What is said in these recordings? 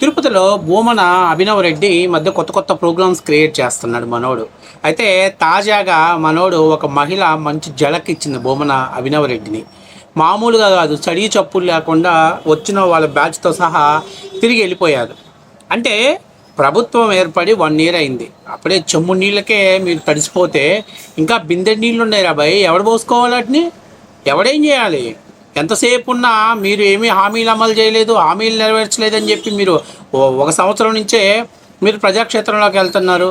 తిరుపతిలో భూమన అభినవ్ రెడ్డి మధ్య కొత్త కొత్త ప్రోగ్రామ్స్ క్రియేట్ చేస్తున్నాడు మనోడు. అయితే తాజాగా మనోడు ఒక మహిళ మంచి జలక్ ఇచ్చింది భూమన అభినవ్ రెడ్డిని. మామూలుగా కాదు చడి చప్పులు లేకుండా వచ్చిన వాళ్ళ బ్యాచ్తో సహా తిరిగి వెళ్ళిపోయారు. అంటే ప్రభుత్వం ఏర్పడి వన్ ఇయర్ అయింది. అప్పుడే చెమ్ము నీళ్ళకే మీరు తడిసిపోతే ఇంకా బిందె నీళ్ళు ఉన్నాయి రాబాయి ఎవడు పోసుకోవాలి వాటిని? ఎవడేం చేయాలి? ఎంతసేపు ఉన్నా మీరు ఏమీ హామీలు అమలు చేయలేదు హామీలు నెరవేర్చలేదని చెప్పి మీరు ఒక సంవత్సరం నుంచే మీరు ప్రజాక్షేత్రంలోకి వెళ్తున్నారు.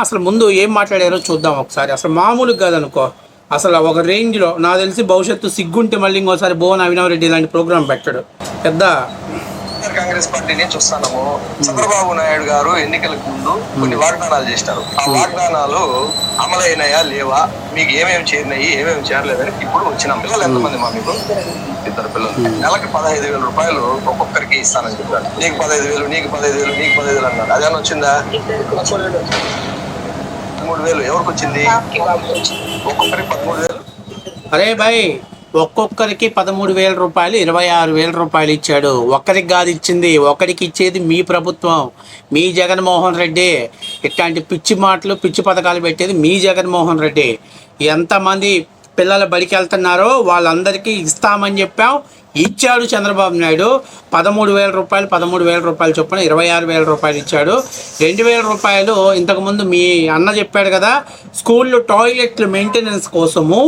అసలు ముందు ఏం మాట్లాడారో చూద్దాం ఒకసారి. అసలు మామూలుగా కాదనుకో. అసలు ఒక రేంజ్లో నాకు తెలిసి భవిష్యత్తు సిగ్గుంటే మళ్ళీ ఇంకోసారి భువన్ అభినవ్ రెడ్డి ఇలాంటి ప్రోగ్రాం పెట్టాడు. పెద్ద వైఎస్ఆర్ కాంగ్రెస్ పార్టీని చూస్తున్నాము చంద్రబాబు నాయుడు గారు ఎన్నికలకు ముందు కొన్ని వాగ్దానాలు చేసినారు. ఆ వాగ్దానాలు అమలైనాయా లేవా? మీకు ఏమేమి చేరినాయి ఏమేమి చేరలేదని ఇప్పుడు వచ్చిన. పిల్లలు ఎంతమంది మా మీకు? ఇద్దరు పిల్లలు నెలకి పదహైదు వేల రూపాయలు ఒక్కొక్కరికి ఇస్తానని చెప్పారు. నీకు పదహైదు వేలు నీకు పదహైదు వేలు నీకు పదహైదు వేలు అన్నారు. అదేనా వచ్చిందా? మూడు వేలు ఎవరికి వచ్చింది? ఒక్కొక్కరికి పదమూడు వేలు. అరే భాయ్ ఒక్కొక్కరికి పదమూడు వేల రూపాయలు ఇరవై ఆరు వేల రూపాయలు ఇచ్చాడు. ఒక్కరికి కాదు ఇచ్చింది ఒకరికి ఇచ్చేది మీ ప్రభుత్వం మీ జగన్మోహన్ రెడ్డి. ఇట్లాంటి పిచ్చి మాటలు పిచ్చి పథకాలు పెట్టేది మీ జగన్మోహన్ రెడ్డి. ఎంతమంది పిల్లలు బడికి వెళ్తున్నారో వాళ్ళందరికీ ఇస్తామని చెప్పాం. ఇచ్చాడు చంద్రబాబు నాయుడు. పదమూడు వేల రూపాయలు పదమూడు వేల రూపాయలు చొప్పున ఇరవై ఆరు వేల రూపాయలు ఇచ్చాడు. రెండు వేల రూపాయలు ఇంతకుముందు మీ అన్న చెప్పాడు కదా స్కూల్లో టాయిలెట్ల మెయింటెనెన్స్ కోసము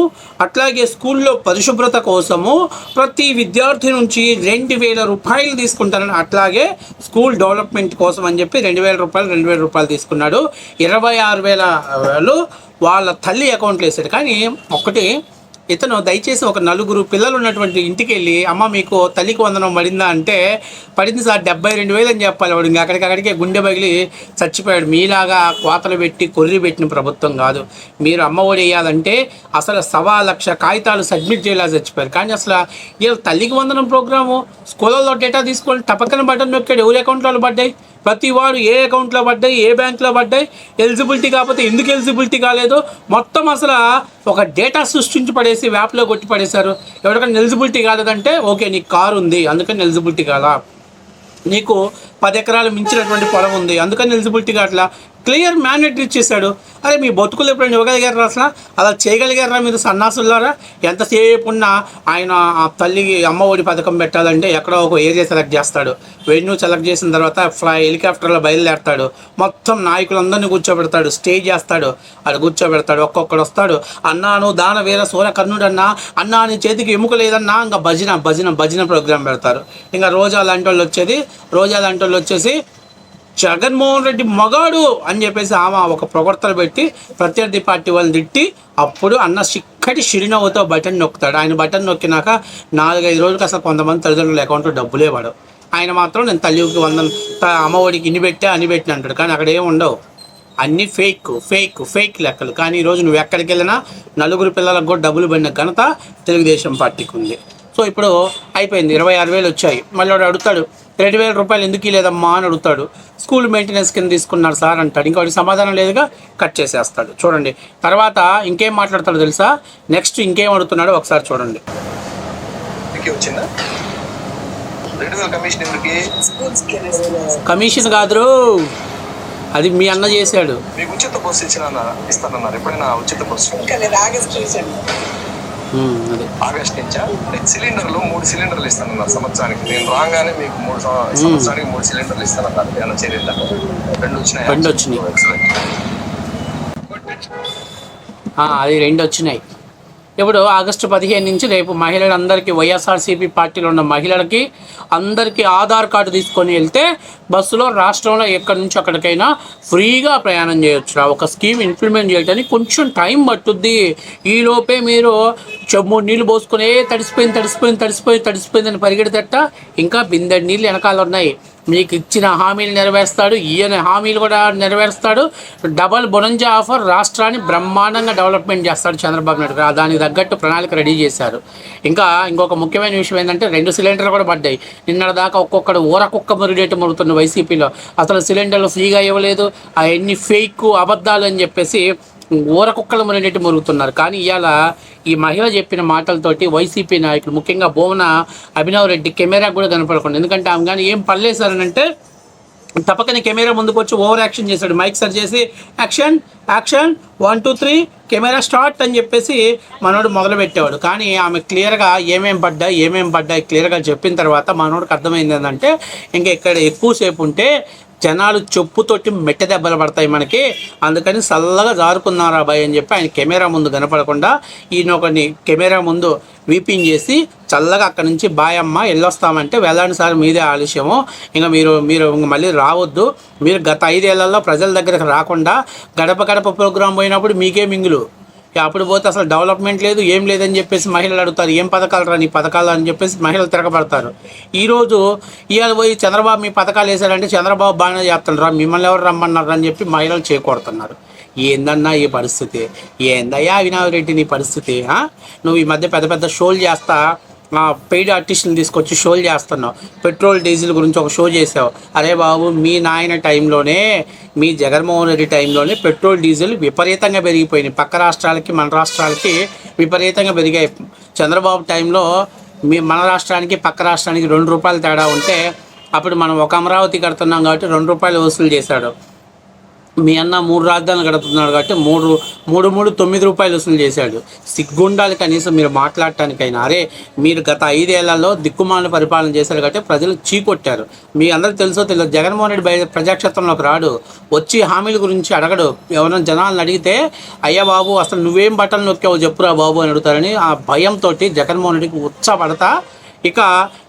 అట్లాగే స్కూల్లో పరిశుభ్రత కోసము ప్రతి విద్యార్థి నుంచి రెండు వేల రూపాయలు తీసుకుంటారని అట్లాగే స్కూల్ డెవలప్మెంట్ కోసం అని చెప్పి రెండు వేల రూపాయలు రెండు వేల రూపాయలు తీసుకున్నాడు. ఇరవై ఆరు వేల వాళ్ళ తల్లి అకౌంట్లో వేసాడు. కానీ ఒకటి ఇతను దయచేసి ఒక నలుగురు పిల్లలు ఉన్నటువంటి ఇంటికి వెళ్ళి అమ్మ మీకు తల్లికి వందనం పడిందా? అంటే పడింది సార్ డెబ్బై రెండు వేలు అని చెప్పాలి. వాడు ఇంకా అక్కడికక్కడికే గుండె పగిలి చచ్చిపోయాడు. మీలాగా కోతలు పెట్టి కొర్రి పెట్టిన ప్రభుత్వం కాదు. మీరు అమ్మ ఒడి వేయాలంటే అసలు సవా లక్ష కాగితాలు సబ్మిట్ చేయాలా చచ్చిపోయారు. కానీ అసలు వీళ్ళ తల్లికి వందనం ప్రోగ్రాము స్కూళ్ళలో డేటా తీసుకొని టపక్కన బటన్ నొక్కాడు ఎవరి అకౌంట్లో పడ్డాయి? ప్రతి వాడు ఏ అకౌంట్లో పడ్డాయి ఏ బ్యాంక్లో పడ్డాయి ఎలిజిబిలిటీ కాకపోతే ఎందుకు ఎలిజిబిలిటీ కాలేదు? మొత్తం అసలు ఒక డేటా సృష్టించి పడేసి వ్యాప్లో కొట్టి పడేశారు. ఎవరికైనా ఎలిజిబిలిటీ కాలేదంటే ఓకే నీకు కారు ఉంది అందుకని ఎలిజిబిలిటీ కాదా నీకు పది ఎకరాలు మించినటువంటి పొలం ఉంది అందుకని ఎలిజిబిలిటీ అట్లా క్లియర్ మ్యాండేట్ ఇచ్చేసాడు అరే మీ బతుకులు ఎప్పుడైనా ఇవ్వగలిగారా అసలు? అలా చేయగలిగారా మీరు సన్నాసులారా? ఎంతసేపు ఉన్నా ఆయన ఆ తల్లికి అమ్మ ఒడి పథకం పెట్టాలంటే ఎక్కడో ఒక ఏరియా సెలెక్ట్ చేస్తాడు. వెన్యూ సెలెక్ట్ చేసిన తర్వాత ఫ్లై హెలికాప్టర్లో బయలుదేరతాడు. మొత్తం నాయకులందరినీ కూర్చోబెడతాడు స్టే చేస్తాడు. అది కూర్చోబెడతాడు ఒక్కొక్కడు వస్తాడు. అన్నాను దాన వీర సూర కర్ణుడు అన్నా అన్నా నీ చేతికి ఎముక లేదన్నా ఇంకా భజన భజన భజన ప్రోగ్రాం పెడతారు. ఇంకా రోజా లాంటి వాళ్ళు వచ్చేది రోజా లాంటి వాళ్ళు వచ్చేసి జగన్మోహన్ రెడ్డి మగాడు అని చెప్పేసి ఆమె ఒక ప్రవర్తన పెట్టి ప్రత్యర్థి పార్టీ వాళ్ళని తిట్టి అప్పుడు అన్న చిక్కటి చిరునవ్వుతో బటన్ నొక్కుతాడు. ఆయన బటన్ నొక్కినాక నాలుగైదు రోజులకు అసలు కొంతమంది తల్లిదండ్రుల అకౌంట్లో డబ్బులే పడవు. ఆయన మాత్రం నేను తల్లికి వందన అమ్మఒడికి ఇన్ని పెట్టా అని పెట్టిన అంటాడు. కానీ అక్కడ ఏమి ఉండవు. అన్నీ ఫేక్ ఫేక్ ఫేక్ లెక్కలు. కానీ ఈరోజు నువ్వు ఎక్కడికి వెళ్ళినా నలుగురు పిల్లలకు కూడా డబ్బులు పడిన ఘనత తెలుగుదేశం పార్టీకి ఉంది. సో ఇప్పుడు అయిపోయింది. ఇరవై ఆరు వేలు వచ్చాయి. మళ్ళీ వాడు అడుగుతాడు రెండు వేల రూపాయలు ఎందుకు లేదమ్మా అని అడుగుతాడు. స్కూల్ మెయింటెనెన్స్ కింద తీసుకున్నారు సార్ అంటాడు. ఇంకోటి సమాధానం లేదుగా కట్ చేసేస్తాడు. చూడండి. తర్వాత ఇంకేం మాట్లాడతాడో తెలుసా? నెక్స్ట్ ఇంకేం అడుగుతున్నాడో ఒకసారి చూడండి. కమిషన్ కాదు అది మీ అన్న చేశాడు. మీకు ఉచిత బస్సు ఇచ్చిన ఇస్తానన్నారు. ఎప్పుడైనా ఉచిత బస్సు? ఇంకా ఆగస్ట్ అదే. ఆగస్ట్ నుంచా? సిలిండర్లు మూడు సిలిండర్లు ఇస్తానన్నారు సంవత్సరానికి. నేను రాగానే మీకు మూడు సంవ- సంవత్సరానికి మూడు సిలిండర్లు ఇస్తానన్నారు. ఏమైనా చేరిందా రెండు వచ్చినాయి? రెండు వచ్చినాయి. అది రెండు వచ్చినాయి. ఇప్పుడు ఆగస్టు పదిహేను నుంచి రేపు మహిళలందరికీ వైఎస్ఆర్సీపీ పార్టీలో ఉన్న మహిళలకి అందరికీ ఆధార్ కార్డు తీసుకొని వెళ్తే బస్సులో రాష్ట్రంలో ఎక్కడి నుంచి అక్కడికైనా ఫ్రీగా ప్రయాణం చేయొచ్చు ఆ ఒక స్కీమ్ ఇంప్లిమెంట్ చేయడానికి కొంచెం టైం పట్టుద్ది. ఈలోపే మీరు చెమ్ము నీళ్ళు పోసుకునే తడిసిపోయింది తడిసిపోయింది తడిసిపోయింది తడిసిపోయిందని పరిగెడతట ఇంకా బిందెడు నీళ్ళు వెనకాల ఉన్నాయి. మీకు ఇచ్చిన హామీలు నెరవేరుస్తాడు ఈయన హామీలు కూడా నెరవేరుస్తాడు. డబల్ బొనంజా ఆఫర్ రాష్ట్రాన్ని బ్రహ్మాండంగా డెవలప్మెంట్ చేస్తాడు చంద్రబాబు నాయుడు గారు. దానికి తగ్గట్టు ప్రణాళిక రెడీ చేశారు. ఇంకా ఇంకొక ముఖ్యమైన విషయం ఏంటంటే రెండు సిలిండర్లు కూడా పడ్డాయి. నిన్నటి దాకా ఒక్కొక్కడు ఊరకొక్క మురిడేటు మురుగుతున్న వైసీపీలో. అసలు సిలిండర్లు ఫ్రీగా ఇవ్వలేదు. అవన్నీ ఫేక్ అబద్ధాలు అని చెప్పేసి ఊర కుక్కలు మురినట్టు మురుగుతున్నారు. కానీ ఇవాళ ఈ మహిళ చెప్పిన మాటలతోటి వైసీపీ నాయకులు ముఖ్యంగా భువన అభినవ్ రెడ్డి కెమెరా కూడా కనపడకుండా. ఎందుకంటే ఆమె కానీ ఏం పర్లేదు తప్పకనే తప్పకని కెమెరా ముందుకు వచ్చి ఓవర్ యాక్షన్ చేశాడు. మైక్ సర్ చేసి action action one two three camera start అని చెప్పేసి మనోడు మొదలుపెట్టేవాడు. కానీ ఆమె క్లియర్గా ఏమేం పడ్డాయి ఏమేం పడ్డాయి క్లియర్గా చెప్పిన తర్వాత మనోడికి అర్థమైంది ఏంటంటే ఇంకా ఇక్కడ ఎక్కువసేపు ఉంటే జనాలు చెప్పుతోటి మెట్ట దెబ్బలు పడతాయి మనకి. అందుకని చల్లగా జారుకున్నారా బాయ్ అని చెప్పి ఆయన కెమెరా ముందు కనపడకుండా ఈయన ఒకని కెమెరా ముందు వీపింగ్ చేసి చల్లగా అక్కడి నుంచి బాయ్ అమ్మ వెళ్ళొస్తామంటే వెళ్ళండి సార్ మీదే ఆలస్యము. ఇంకా మీరు మీరు ఇంక మళ్ళీ రావద్దు. మీరు గత ఐదేళ్ళలో ప్రజల దగ్గరకు రాకుండా గడప గడప ప్రోగ్రాం పోయినప్పుడు మీకే మింగులు. అప్పుడు పోతే అసలు డెవలప్మెంట్ లేదు ఏం లేదని చెప్పేసి మహిళలు అడుగుతారు ఏం పథకాలు రా నీ పథకాలు అని చెప్పేసి మహిళలు తిరగబడతారు. ఈరోజు ఇవాళ పోయి చంద్రబాబు మీ పథకాలు వేశారంటే చంద్రబాబు బాగానే చేస్తాడు రా మిమ్మల్ని ఎవరు రమ్మన్నారు అని చెప్పి మహిళలు చేకూడుతున్నారు ఏందన్నా ఈ పరిస్థితి? ఏందయ్యా అవినావ్ రెడ్డి నీ పరిస్థితి? నువ్వు ఈ మధ్య పెద్ద పెద్ద షోలు చేస్తా పెయిడ్ ఆర్టిస్టులు తీసుకొచ్చి షోలు చేస్తున్నావు. పెట్రోల్ డీజిల్ గురించి ఒక షో చేసావు. అరే బాబు మీ నాయన టైంలోనే మీ జగన్మోహన్ రెడ్డి టైంలోనే పెట్రోల్ డీజిల్ విపరీతంగా పెరిగిపోయినాయి. పక్క రాష్ట్రాలకి మన రాష్ట్రాలకి విపరీతంగా పెరిగాయి. చంద్రబాబు టైంలో మీ మన రాష్ట్రానికి పక్క రాష్ట్రానికి రెండు రూపాయలు తేడా ఉంటే అప్పుడు మనం ఒక అమరావతి కడుతున్నాం కాబట్టి రెండు రూపాయలు వసూలు చేశాడు. మీ అన్న మూడు రాజధానులు గడుపుతున్నాడు కాబట్టి మూడు మూడు మూడు తొమ్మిది రూపాయలు వసూలు చేశాడు. సిగ్గుండాలి కనీసం మీరు మాట్లాడటానికైనా. అరే మీరు గత ఐదేళ్ళలో దిక్కుమాలను పరిపాలన చేశారు కాబట్టి ప్రజలు చీకొట్టారు. మీ అందరికి తెలుసో తెలియదు జగన్మోహన్ రెడ్డి బయ ప్రజాక్షేత్రంలోకి రాడు. వచ్చి హామీల గురించి అడగడు. ఎవరైనా జనాలను అడిగితే అయ్యా బాబు అసలు నువ్వేం బట్టలు నొక్కావు చెప్పురా బాబు అని అడుగుతారని ఆ భయంతో జగన్మోహన్ రెడ్డికి ఉత్సాహపడతా ఇక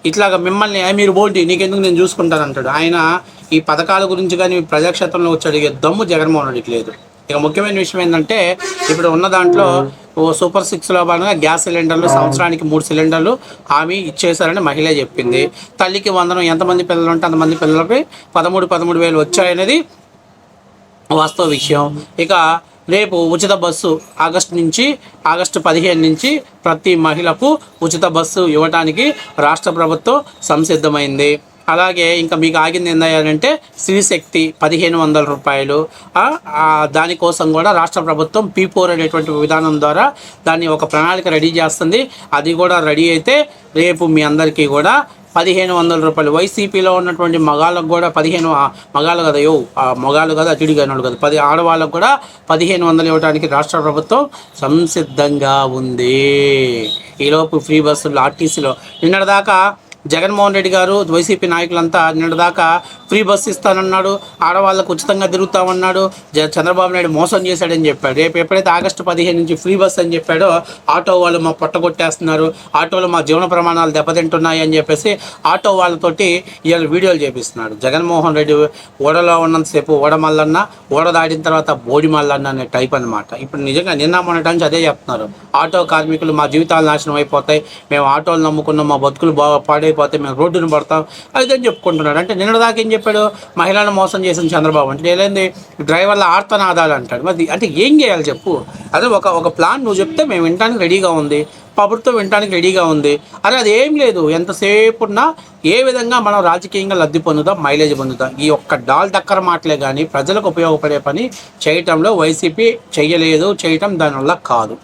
ఇట్లాగ మిమ్మల్ని "ఏ, మీరు బోల్టి నీకెందుకు నేను చూసుకుంటాను అంటాడు. ఆయన ఈ పథకాల గురించి కానీ ప్రజాక్షేత్రంలో వచ్చి అడిగే దమ్ము జగన్మోహన్ రెడ్డికి లేదు. ఇక ముఖ్యమైన విషయం ఏంటంటే ఇప్పుడు ఉన్న దాంట్లో ఓ సూపర్ సిక్స్లో భాగంగా గ్యాస్ సిలిండర్లు సంవత్సరానికి మూడు సిలిండర్లు హామీ ఇచ్చేశారని మహిళ చెప్పింది. తల్లికి వందనం ఎంతమంది పిల్లలు ఉంటే అంతమంది పిల్లలకి పదమూడు పదమూడు వేలు వచ్చాయనేది వాస్తవ విషయం. ఇక రేపు ఉచిత బస్సు ఆగస్టు నుంచి ఆగస్టు పదిహేను నుంచి ప్రతి మహిళకు ఉచిత బస్సు ఇవ్వడానికి రాష్ట్ర ప్రభుత్వం సంసిద్ధమైంది. అలాగే ఇంకా మీకు ఆగింది ఏంటంటే శ్రీశక్తి పదిహేను వందల రూపాయలు. దానికోసం కూడా రాష్ట్ర ప్రభుత్వం పీ ఫోర్ అనేటువంటి విధానం ద్వారా దాన్ని ఒక ప్రణాళిక రెడీ చేస్తుంది. అది కూడా రెడీ అయితే రేపు మీ అందరికీ కూడా పదిహేను వందల రూపాయలు. వైసీపీలో ఉన్నటువంటి మగాళ్ళకు కూడా పదిహేను ఆ, మగాళ్ళు కదా యో ఆ మగాళ్ళు కదా అటుడిగా కదా. పది ఆడవాళ్ళకు కూడా పదిహేను వందలు ఇవ్వడానికి రాష్ట్ర ప్రభుత్వం సంసిద్ధంగా ఉంది. ఈలోపు ఫ్రీ బస్సులు ఆర్టీసీలో నిన్నటిదాకా జగన్మోహన్ రెడ్డి గారు వైసీపీ నాయకులంతా నిన్నదాకా ఫ్రీ బస్సు ఇస్తానన్నాడు ఆడవాళ్ళకు ఉచితంగా తిరుగుతామన్నాడు జ చంద్రబాబు నాయుడు మోసం చేశాడని చెప్పాడు. రేపు ఎప్పుడైతే ఆగస్టు పదిహేను నుంచి ఫ్రీ బస్ అని చెప్పాడో ఆటో వాళ్ళు మా పొట్టగొట్టేస్తున్నారు ఆటోలు మా జీవన ప్రమాణాలు దెబ్బతింటున్నాయి అని చెప్పేసి ఆటో వాళ్ళతోటి ఇవాళ వీడియోలు చేపిస్తున్నాడు. జగన్మోహన్ రెడ్డి ఓడలో ఉన్నంతసేపు ఓడ మల్లన్న ఓడ దాటిన తర్వాత బోడి మల్లన్న అనే టైప్ అన్నమాట. ఇప్పుడు నిజంగా నిన్న మొన్నటి నుంచి అదే చెప్తున్నారు. ఆటో కార్మికులు మా జీవితాలు నాశనం అయిపోతాయి మేము ఆటోలు నమ్ముకున్నాం మా బతుకులు బాగా పాడే అయిపోతే మేము రోడ్డును పడతాం. అది అని చెప్పుకుంటున్నాడు. అంటే నిన్న దాకా ఏం చెప్పాడు? మహిళలను మోసం చేసిన చంద్రబాబు. అంటే లేదండి డ్రైవర్ల ఆర్తనాదాలు అంటాడు. మరి అంటే ఏం చేయాలి చెప్పు? అదే ఒక ఒక ప్లాన్ నువ్వు చెప్తే మేము వినడానికి రెడీగా ఉంది. ప్రభుత్వం వినడానికి రెడీగా ఉంది. అరే అది ఏం లేదు. ఎంతసేపు ఉన్నా ఏ విధంగా మనం రాజకీయంగా లబ్ధి పొందుదాం మైలేజ్ పొందుదాం ఈ ఒక్క డాల్ దక్కర మాటలే కానీ ప్రజలకు ఉపయోగపడే పని చేయటంలో వైసీపీ చేయలేదు చేయటం దానివల్ల కాదు.